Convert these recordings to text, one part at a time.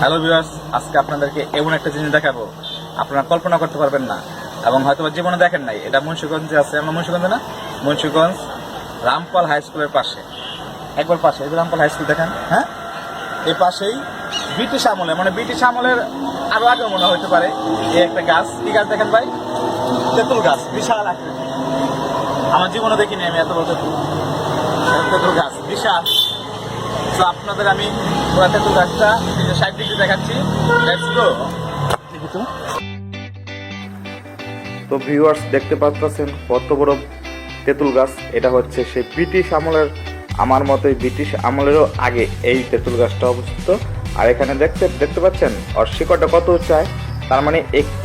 Hello viewers আজকে আপনাদেরকে এমন একটা জিনিস দেখাবো। আপনারা কল্পনা করতে পারবেন না এবং হয়তো জীবনে দেখেন নাই। এটা মুন্সিগঞ্জে আছে। আমরা মুন্সিগঞ্জে না? মুন্সীগঞ্জ রামপাল হাই স্কুলের পাশে। একবার পাশে। এই রামপাল হাই স্কুল দেখেন হ্যাঁ? এই পাশেই ব্রিটিশ আমলে মানে ব্রিটিশ আমলের আরও আগে মনে হতে পারে, এই একটা গাছ। কি গাছ দেখেন ভাই? তেঁতুল গাছ। বিশাল আমার জীবনে দেখিনি আমি এত বড় তেঁতুল। তেঁতুল গাছ। বিশাল। তো আপনাদের আমি পুরা তেঁতুল গাছটা তিনশো ষাট দেখাচ্ছি। লেটস গো তো ভিউয়ার্স দেখতে পাচ্ছেন কত বড় তেঁতুল গাছ। এটা হচ্ছে সেই ব্রিটিশ আমলের, আমার মতে ব্রিটিশ আমলেরও আগে এই তেঁতুল গাছটা অবস্থিত। আর এখানে দেখতে দেখতে পাচ্ছেন আর শিকড়টা কত উঁচায় তার মানে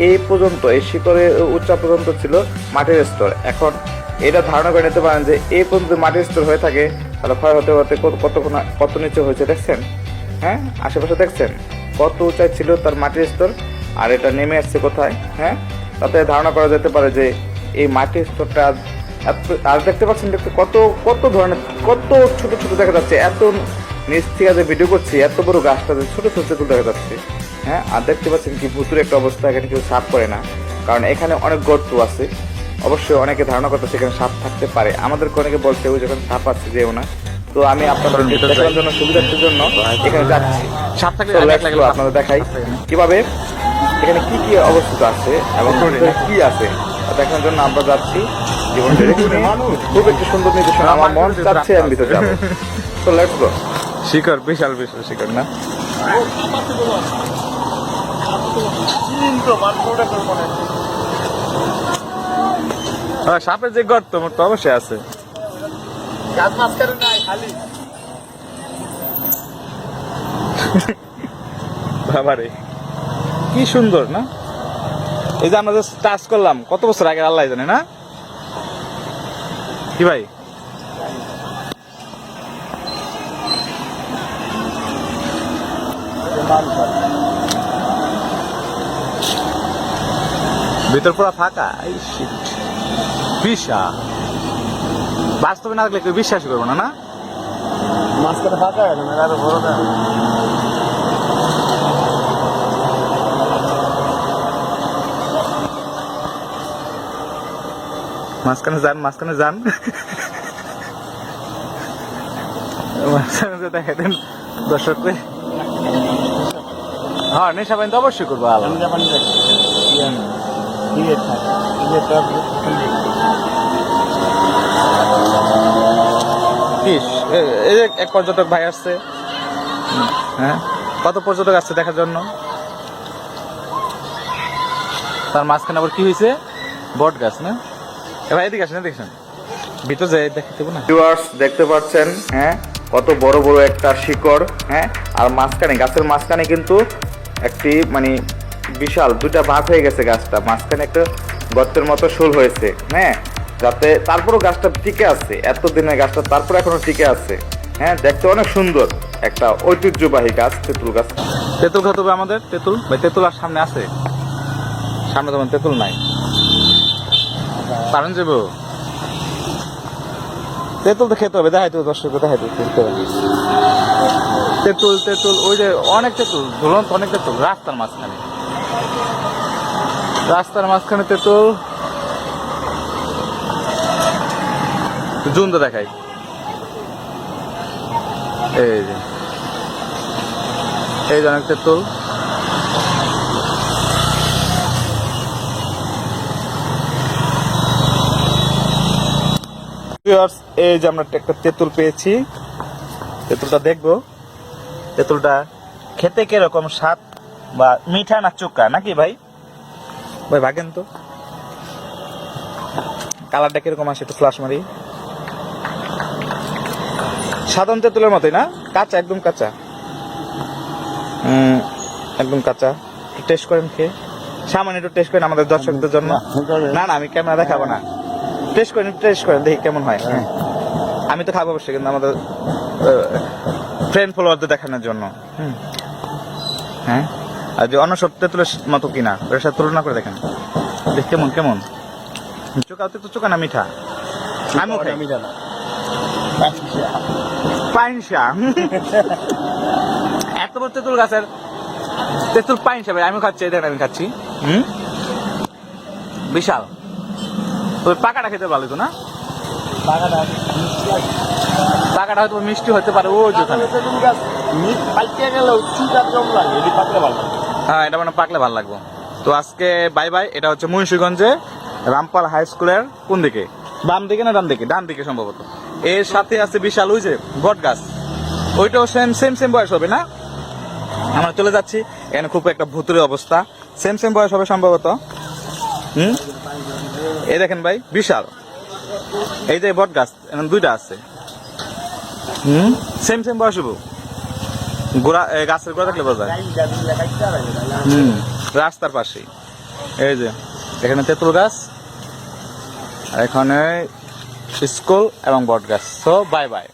এই পর্যন্ত, এই শিকড়ের উচ্চা পর্যন্ত ছিল মাটির স্তর। এখন এটা ধারণা করে নিতে পারেন যে এই পর্যন্ত মাটির স্তর হয়ে থাকে তাহলে ক্ষয় হতে হতে কত- কত নিচে হয়েছে দেখছেন? হ্যাঁ আশেপাশে দেখছেন? কত উঁচাই ছিল তার মাটির স্তর? আর এটা নেমে আসছে কোথায়? হ্যাঁ তাতে ধারণা করা যেতে পারে যে এই মাটির স্তরটা আর দেখতে পাচ্ছেন দেখতে কত কত ধরনের কত ছোট ছোট দেখা যাচ্ছে। এত নিচ থেকে যে ভিডিও করছি, এত বড় গাছটা ছোট ছোট তেঁতুল দেখা যাচ্ছে। হ্যাঁ আর দেখতে পাচ্ছেন কি ভুতুরে একটা অবস্থা, এখানে কেউ সাপ করে না। কারণ এখানে অনেক গর্ত আছে। অবশ্যই অনেকে ধারণা করতেছে সেখানে সাপ থাকতে পারে। আমাদেরকে অনেকে বলছে ওই যখন সাপ আছে যেও না। তো আমি আপনাদের দেখানোর জন্য সুবিধার্থের জন্য এখানে যাচ্ছি। সাপ থাকলে আপনাদের দেখাই। কীভাবে? এখানে কি কি অবস্থিত আছে এবং কি আছে? দেখানোর জন্য আমরা যাচ্ছি জীবন খুব একটি সুন্দর নির্দেশনা আমার মন চাচ্ছে আমি ভিতরে যাব। তো লেটস গো শিকড় বিশাল বিশাল শিকড় না? সাপের যে গর্ত মোট তো অবশ্যই আছে। বাবারে কি সুন্দর না? এই যে আমরা যে টাচ করলাম কত বছর আগে আল্লাহ জানে না? কি ভাই? ভিতর পুরো ফাঁকা এই বিশাল বাস্তবে না থাকলে কেউ বিশ্বাস করব না না? মাঝখানে ফাঁকা আছে না আরও বড় না মাঝখানে যান মাঝখানে যান। মাঝখানে যে দেখে দেন দর্শককে হ্যাঁ নেশা পানি তো অবশ্যই করব আলো দেখি ইয়ে থাকে কিস এ- এই যে এক পর্যটক ভাই আসছে। হ্যাঁ? কত পর্যটক আসছে দেখার জন্য? তার মাঝখানে আবার কি হয়েছে? বট গাছ না? ভাই এদিকে আসেন দেখছেন ভিতর যাই দেখতে দেবো না। ভিউয়ার্স দেখতে পাচ্ছেন হ্যাঁ? কত বড় বড় একটা শিকড় হ্যাঁ? আর মাঝখানে গাছের মাঝখানে কিন্তু একটি মানে বিশাল দুটা ভাগ হয়ে গেছে গাছটা। মাঝখানে একটা গর্তের মতো শোল হয়েছে হ্যাঁ? যাতে তারপরও গাছটা টিকে আছে এত দিনের গাছটা তারপর এখনও টিকে আছে হ্যাঁ? দেখতে অনেক সুন্দর, একটা ঐতিহ্যবাহী গাছ, তেঁতুল গাছ। তেঁতুল খেতে হবে আমাদের, তেঁতুল? ভাই, তেঁতুল আর সামনে আছে। সামনে তোমার তেঁতুল নাই। পারেন যাব? তেঁতুল তো খেতে হবে, দেখাই তো দর্শক দেখাই তো খেতে হবে। তেঁতুল তেঁতুল, ওই যে অনেক তেঁতুল, ঝুলন্ত অনেক তেঁতুল, রাস্তার মাঝখানে। রাস্তার মাঝখানে তেঁতুল তো দেখাই। এই যে। এই যে অনেক তেঁতুল এই যে আমরা একটা তেঁতুল পেয়েছি। তেঁতুলটা দেখব। তেঁতুলটা খেতে কীরকম স্বাদ বা মিঠা না চোকা নাকি ভাই? ভাই ভাগেন তো। কালারটা কীরকম আসে একটু ফ্লাশ মারি। সাধারণ তেঁতুলের মতোই না? কাঁচা একদম কাঁচা। একদম কাঁচা। একটু টেস্ট করেন খেয়ে সামান্য একটু টেস্ট করেন আমাদের দর্শকদের জন্য। না না আমি ক্যামেরা দেখাবো না। টেস্ট করেন টেস্ট করেন দেখি কেমন হয়। হ্যাঁ। আমি তো খাব অবশ্যই কিন্তু আমাদের ফ্রেন্ড ফলোয়ারদের দেখানোর জন্য। হুম। হ্যাঁ? আর যে অন্য সব তেঁতুলের মতো কিনা ওর সাথে তুলনা করে দেখেন। দেখ কেমন কেমন? চোখা তো চোখা না মিঠা। আমিও খাই আমি জানা পাইনসা এত বড় তেঁতুল গাছের তেঁতুল পাইন হিসাবে আমি খাচ্ছি দেখেন আমি খাচ্ছি। হুম? বিশাল। তবে পাকাটা খেতে ভালো তো না? পাকাটা হয়তো মিষ্টি হতে পারে ও যে ওখানে। তেঁতুল গাছ মিট পাল্টে গেলেও চুটা জম লাগে এটি পাকলে ভালো। হ্যাঁ এটা মানে পাকলে ভালো লাগবে। তো আজকে বাই বাই এটা হচ্ছে মুন্সিগঞ্জে রামপাল হাই স্কুলের কোন দিকে? বাম দিকে না ডান দিকে? ডান দিকে সম্ভবত। এর সাথে আছে বিশাল ওই যে বট গাছ ওইটাও সেম সেম সেম বয়স হবে না? আমরা চলে যাচ্ছি। এখানে খুব একটা ভুতুরে অবস্থা। সেম সেম বয়স হবে সম্ভবত। হুম? এই দেখেন ভাই, বিশাল। এই যে বট গাছ দুইটা আছে। হুম? সেম সেম বয়স হব গোড়া গাছের গোড়া থাকলে বোঝা। হুম, রাস্তার পাশেই। এই যে, এখানে তেঁতুল গাছ, আর এখানে স্কুল এবং বট গাছ সো বাই বাই